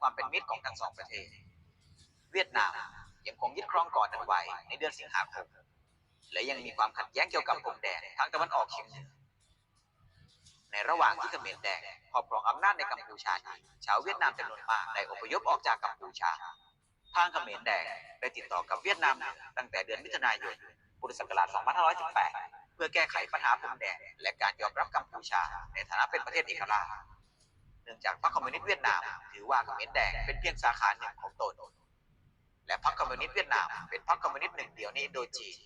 ความเป็นมิตรของทั้งสองประเทศ เวียดนามยังคงยึดครองเก่อนนั้นไว้ในเดือนสิงหาคมและยังมีความขัดแย้งเกี่ยวกับพรมแดนทางตะวันออกเฉียงเหนือในระหว่างที่เขมรแดงครอบครองอำนาจในกัมพูชานชาวเวียดนามจำนวนมากได้อพยพออกจากกัมพูชา ทางเขมรแดงได้ติดต่อกับเวียดนามตั้งแต่เดือนมิถุนายน พุทธศักราช 2518 เพื่อแก้ไขปัญหาพรมแดนและการยอมรับกัมพูชาในฐานะเป็นประเทศเอกราช นื่องจากพรรคคอมมิวนิสต์เวียดนาม ถือว่าเขมรแดงเป็นเพียงสาขาหนึ่งของตน และพรรคคอมมิวนิสต์เวียดนามเป็นพรรคคอมมิวนิสต์หนึ่งเดียวในอินโดจีน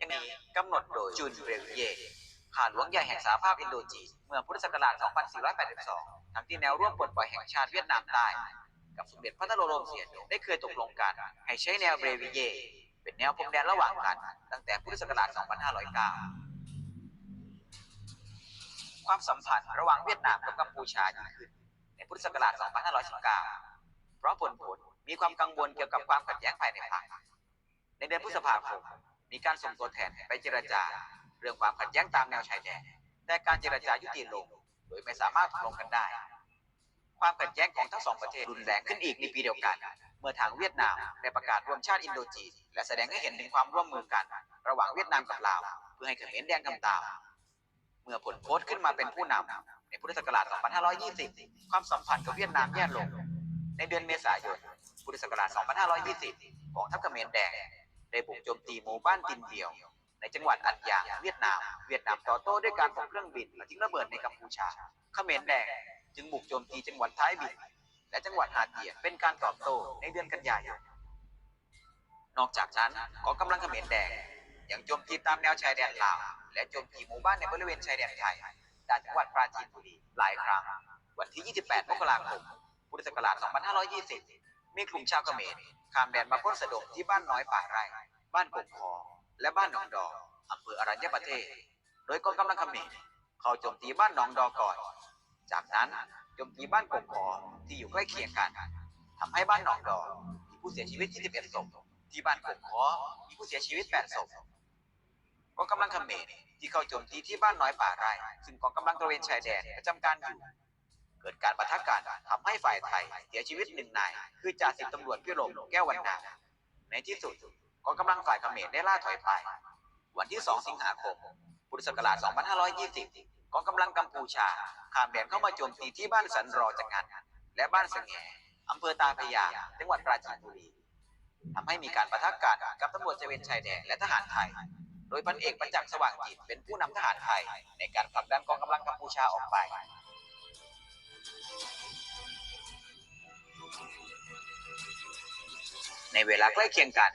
ยังนี้กำหนดโดยจุนเรวิเยข้าหลวงใหญ่แห่งสหภาพอินโดจีนเมื่อพุทธศักราช 2482 ทั้งที่แนวร่วมปลดปล่อยแห่งชาติเวียดนามใต้กับสมเด็จพระนโรมเสียดงได้เคยตกลงกัน ให้ใช้แนวเบรวิเย เป็นแนวพรมแดนระหว่างกัน ตั้งแต่พุทธศักราช 2509 ความสัมพันธ์ระหว่างเวียดนามกับกัมพูชาดีขึ้น ในพุทธศักราช 2519 เพราะผลผลมีความกังวลเกี่ยวกับความขัดแย้งภายในพรรคในเดือนพฤษภาคมมีการส่งตัวแทนไปเจรจา เรื่องความขัดแย้งตามแนวชายแดนแต่การเจรจายุติลง โดยไม่สามารถลงกันได้ ความขัดแย้งของทั้งสองประเทศรุนแรงขึ้นอีกในปีเดียวกัน เมื่อทางเวียดนามได้ประกาศรวมชาติอินโดจีนและแสดงให้เห็นถึงความร่วมมือกัน ระหว่างเวียดนามกับลาว เพื่อให้เขมรแดงทำตาม เมื่อผลโพสต์ขึ้นมาเป็นผู้นำในพุทธศักราช 2520 ความสัมพันธ์กับเวียดนามแย่ลง ในเดือนเมษายน พุทธศักราช 2520 กองทัพเขมรแดง ได้บุกโจมตีหมู่บ้านตินเดียว ในจังหวัดอันยาง เวียดนาม เวียดนามตอบโต้ด้วยการส่งเครื่องบินและทิ้งระเบิดในกัมพูชา เขมรแดงจึงบุกโจมตีจังหวัดท้ายบิน และจังหวัดหาดเอียเป็นการตอบโต้ในเดือนกันยายน นอกจากนั้นกองกำลังเขมรแดง ยังโจมตีตามแนวชายแดนลาวและโจมตีหมู่บ้านในบริเวณชายแดนไทยด้านจังหวัดปราจีนบุรีหลายครั้ง วันที่ 28 มกราคม พุทธศักราช 2520 มีกลุ่มชาวเขมรข้ามแดนมาปล้นสะดมที่บ้านน้อยป่าไร่ บ้านกบคอ และบ้านหนองดอกอำเภออรัญญประเทศ โดยกองกำลังเขมรเข้าโจมตีบ้านหนองดอก่อน จากนั้นโจมตีบ้านกบคอที่อยู่ใกล้เคียงกันทำให้บ้านหนองดอมีผู้เสียชีวิต 21 ศพ ที่บ้านกบคอมีผู้เสียชีวิต 8 ศพ องกำลังเขมรที่เข้าโจมตีที่บ้านน้อยป่าไร่ซึ่งกองกำลังตระเวนชายแดนประจำการอยู่เกิดการปะทะกันทำให้ฝ่ายไทยเสียชีวิตหนึ่งนาย คือจ่าสิบตำรวจพิรมแก้ววันนาในที่สุดกองกำลังฝ่ายเขมรได้ล่าถอยไป วันที่ 2 สิงหาคม พุทธศักราช 2520 กองกำลังกัมพูชาข้ามแดนเข้ามาโจมตีที่บ้านสันรอจังงันและบ้านสงแงอำเภอตาพยา จังหวัดปราจีนบุรีทำให้มีการปะทะกันกับตำรวจตระเวนชายแดนและทหารไทย ดยพันเอกประจักษ์สว่างจิตเป็นผู้นำทหารไทย ในการผลักดันกองกำลังกัมพูชาออกไป ในเวลาใกล้เคียงกัน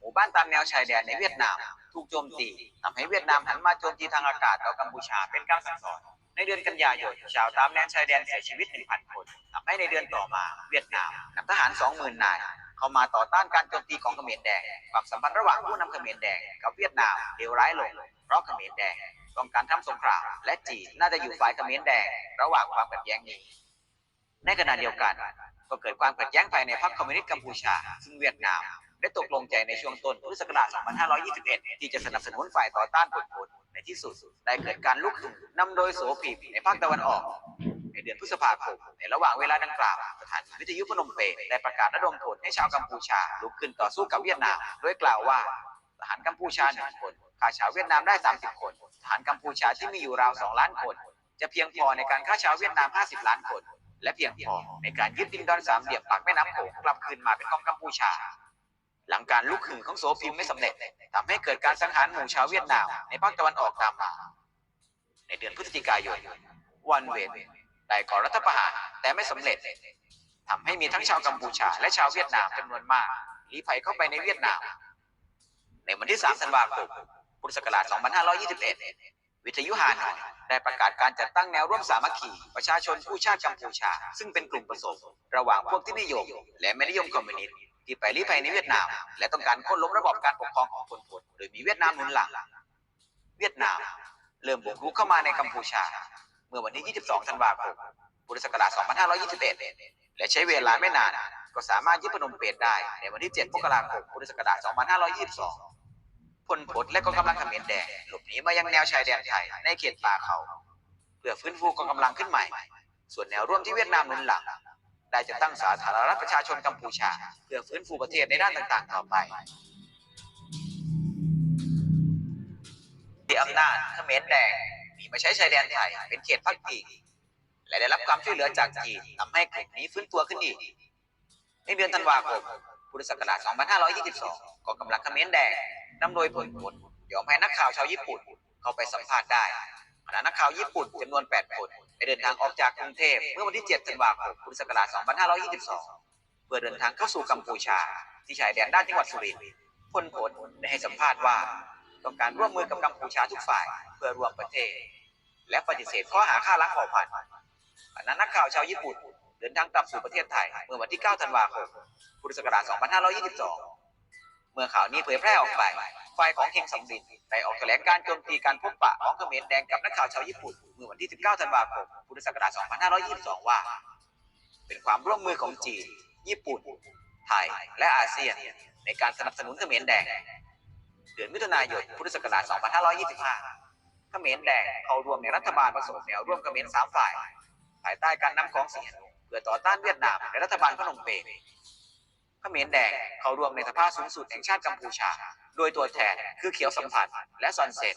หมู่บ้านตามแนวชายแดนในเวียดนาม ถูกโจมตีทำให้เวียดนามหันมาโจมตีทางอากาศต่อกัมพูชาเป็นการสั่งสอน ในเดือนกันยายนชาวตามแนวชายแดนเสียชีวิต 1,000 คนทำให้ในเดือนต่อมาเวียดนามนำทหาร 20,000 นาย เข้ามาต่อต้านการโจมตีของเขมรแดง ความสัมพันธ์ระหว่างผู้นำเขมรแดงกับเวียดนามเลวร้ายลง เพราะเขมรแดงต้องการทำสงครามและจีนน่าจะอยู่ฝ่ายเขมรแดง ระหว่างความขัดแย้งนี้ ในขณะเดียวกัน ก็เกิดความขัดแย้งภายในพรรคคอมมิวนิสต์กัมพูชา ซึ่งเวียดนามได้ตกลงใจในช่วงต้นพุทธศักราช 2521 ที่จะสนับสนุนฝ่ายต่อต้านผลผลใน ที่สุดได้เกิดการลุกขึ้นนำโดยโสภิมในภาคตะวันออก ในเดือนพฤษภาคมในระหว่างเวลาดังกล่าวสถานีวิทยุพนมเปญได้ประกาศระดมพลให้ชาวกัมพูชาลุกขึ้นต่อสู้กับเวียดนามโดยกล่าวว่าทหารกัมพูชาหนึ่งคนฆ่าชาวเวียดนามได้ 30 คนทหารกัมพูชาที่มีอยู่ราว2ล้านคน จะเพียงพอในการฆ่าชาวเวียดนาม 50 ล้านคน และเพียงพอในการยึดดินดอนสามเหลี่ยมปากแม่น้ำโขงกลับคืนมาเป็นของกัมพูชา หลังการลุกขึ้นของโสพิมไม่สำเร็จทำให้เกิดการสังหารหมู่ชาวเวียดนามในภาคตะวันออกตามมา ในเดือนพฤศจิกายน วันเวนได้ก่อรัฐประหารแต่ไม่สำเร็จทำให้มีทั้งชาวกัมพูชา และชาวเวียดนามจำนวนมากลี้ภัยเข้าไปในเวียดนาม ในวันที่ 3 ธันวาคม พุทธศักราช 2521 วิทยุฮานอยได้ประกาศการจัดตั้งแนวร่วมสามัคคี ประชาชนผู้ชาติกัมพูชา ซึ่งเป็นกลุ่มผสมระหว่างพวกที่นิยม และไม่นิยมคอมมิวนิสต์ ที่ไปลี้ภัยในเวียดนาม และต้องการโค่นล้มระบอบการปกครองของพลพลโดยมีเวียดนามหนุนหลัง เวียดนาม เริ่มบุกรุกเข้ามาในกัมพูชา เมื่อวันที่ 22 ธันวาคม พุทธศักราช 2521 และใช้เวลาไม่นาน ก็สามารถยึดพนมเปญได้ในวันที่ 7 มกราคม พุทธศักราช 2522 พลพลและกองกำลังเขมรแดงหลบหนีมายังแนวชายแดนไทยในเขตป่าเขา เพื่อฟื้นฟูกองกำลังขึ้นใหม่ ส่วนแนวร่วมที่เวียดนามหนุนหลัง ได้จะตั้งสาธารณรัฐประชาชนกัมพูชา เพื่อฟื้นฟูประเทศในด้านต่างๆ ต่อไปที่อำนาจเขมรแดงหนีมาใช้ชายแดนไทยเป็นเขตพักพิงและได้รับความช่วยเหลือจากจีนทำให้กลุ่มนี้ฟื้นตัวขึ้นอีก ในเดือนธันวาคมพุทธศักราช 2522กองกำลังเขมรแดงนำโดยพลพลยอมให้นักข่าวชาวญี่ปุ่นเข้าไปสัมภาษณ์ได้ขณะนักข่าวญี่ปุ่นจำนวน 8 คน ได้เดินทางออกจากกรุงเทพเมื่อวันที่ 7 ธันวาคม พุทธศักราช 2522 เพื่อเดินทางเข้าสู่กัมพูชา ที่ชายแดนด้านจังหวัดสุรินทร์พลพลได้ให้สัมภาษณ์ว่า ต้องการร่วมมือกับกัมพูชาทุกฝ่าย เพื่อรวมประเทศ และปฏิเสธข้อหาฆ่าล้างเผ่าพันธุ์ขณะนักข่าวชาวญี่ปุ่น เดินทางกลับสู่ประเทศไทย เมื่อวันที่ 9 ธันวาคม พุทธศักราช 2522 เมื่อข่าวนี้เผยแพร่ออกไป ฝ่ายของเฮงสำรินได้ออกแถลงการโจมตีการพบปะของเขมรแดงกับนักข่าวชาวญี่ปุ่นเมื่อวันที่ 19 ธันวาคม พุทธศักราช 2522 ว่า เป็นความร่วมมือของจีน ญี่ปุ่น ไทย และอาเซียน ในการสนับสนุนเขมรแดง เดือนมิถุนายน พุทธศักราช 2525 เขมรแดงเข้าร่วมในรัฐบาลผสมแนวร่วมเขมรสามฝ่าย ภายใต้การนำของเสียเพื่อต่อต้านเวียดนามและรัฐบาลพนมเปญเขมรแดงเข้าร่วมในสภาสูงสุดแห่งชาติกัมพูชา โดยตัวแทนคือเขียวสัมพันธ์และซอนเซน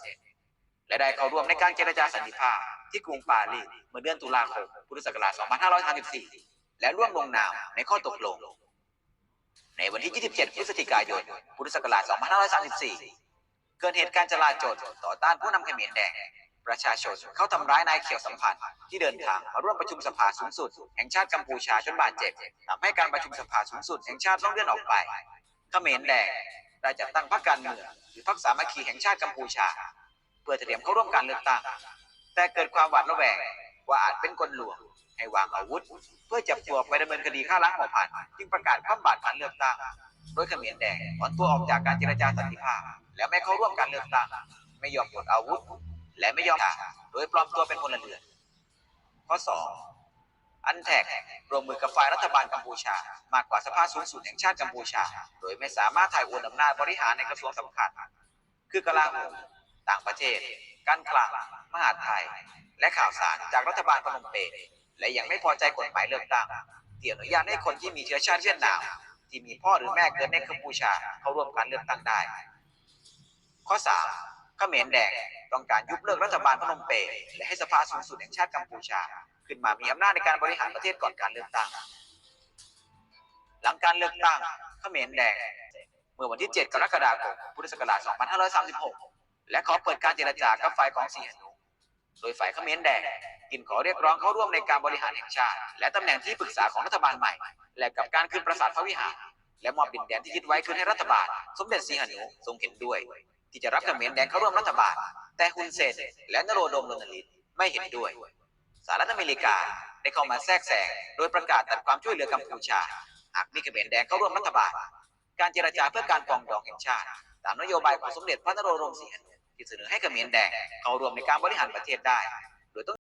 และได้เข้าร่วมในการเจรจาสันติภาพที่กรุงปารีสเมื่อเดือนตุลาคมพุทธศักราช 2534 และร่วมลงนามในข้อตกลง ในวันที่ 27 พฤศจิกายน พุทธศักราช 2534 เกิดเหตุการณ์จลาจลต่อต้านผู้นำเขมรแดง ประชาชนเข้าทำร้ายนายเขียวสัมพันธ์ที่เดินทางมาร่วมประชุมสภาสูงสุด แห่งชาติกัมพูชาจนบาดเจ็บทำให้การประชุมสภาสูงสุดแห่งชาติต้องเลื่อนออกไป เขมรแดง ได้จัดตั้งพรรคการเมืองหรือพรรคสามัคคีแห่งชาติกัมพูชา เพื่อเตรียมเข้าร่วมการเลือกตั้ง แต่เกิดความหวาดระแวงว่าอาจเป็นกลลวงให้วางอาวุธ เพื่อจับตัวไปดำเนินคดีฆ่าล้างเผ่าพันธุ์จึงประกาศคว่ำบาตรการเลือกตั้งโดยเขมรแดงถอนตัวออกจากการเจรจาสันติภาพ และไม่เข้าร่วมการเลือกตั้งไม่ยอมปลดอาวุธ และไม่ยอมโดยปลอมตัวเป็นพลเรือนข้อ2 อันแท็กรวมมือกับฝ่ายรัฐบาลกัมพูชา มากกว่าสภาสูงสุดแห่งชาติกัมพูชา โดยไม่สามารถถ่ายโอนอำนาจบริหารในกระทรวงสำคัญ คือกลาโหมต่างประเทศ การคลังมหาดไทย และข่าวสารจากรัฐบาลพนมเปญและยังไม่พอใจกฎหมายเลือกตั้งที่อนุญาตให้คนที่มีเชื้อชาติเวียดนามที่มีพ่อหรือแม่เกิดในกัมพูชาเข้าร่วมการเลือกตั้งได้ ข้อ3เขมรแดงต้องการยุบเลิกรัฐบาลพนมเปญและให้สภาสูงสุดแห่งชาติกัมพูชา ขึ้นมามีอำนาจในการบริหารประเทศก่อนการเลือกตั้ง หลังการเลือกตั้งเขมรแดง เมื่อวันที่ 7 กรกฎาคม พุทธศักราช 2536 และขอเปิดการเจรจากับฝ่ายของสีหนูโดยฝ่ายเขมรแดงกินขอเรียกร้องเข้าร่วมในการบริหารแห่งชาติ และตำแหน่งที่ปรึกษาของรัฐบาลใหม่ และกับการคืนปราสาทพระวิหาร และมอบดินแดนที่ยึดไว้คืนให้รัฐบาล สมเด็จสีหนูทรงเห็นด้วย ที่จะรับเขมรแดงเข้าร่วมรัฐบาล แต่ฮุนเซนและนโรดมโรนลินไม่เห็นด้วย สหรัฐอเมริกาได้เข้ามาแทรกแซงโดยประกาศตัดความช่วยเหลือกัมพูชา หากมีเขมรแดงเข้าร่วมรัฐบาล การเจรจาเพื่อการปองดองแห่งชาติ ตามนโยบายของสมเด็จพระนโรดมสีหนุที่เสนอให้เขมรแดงเข้าร่วมในการบริหารประเทศได้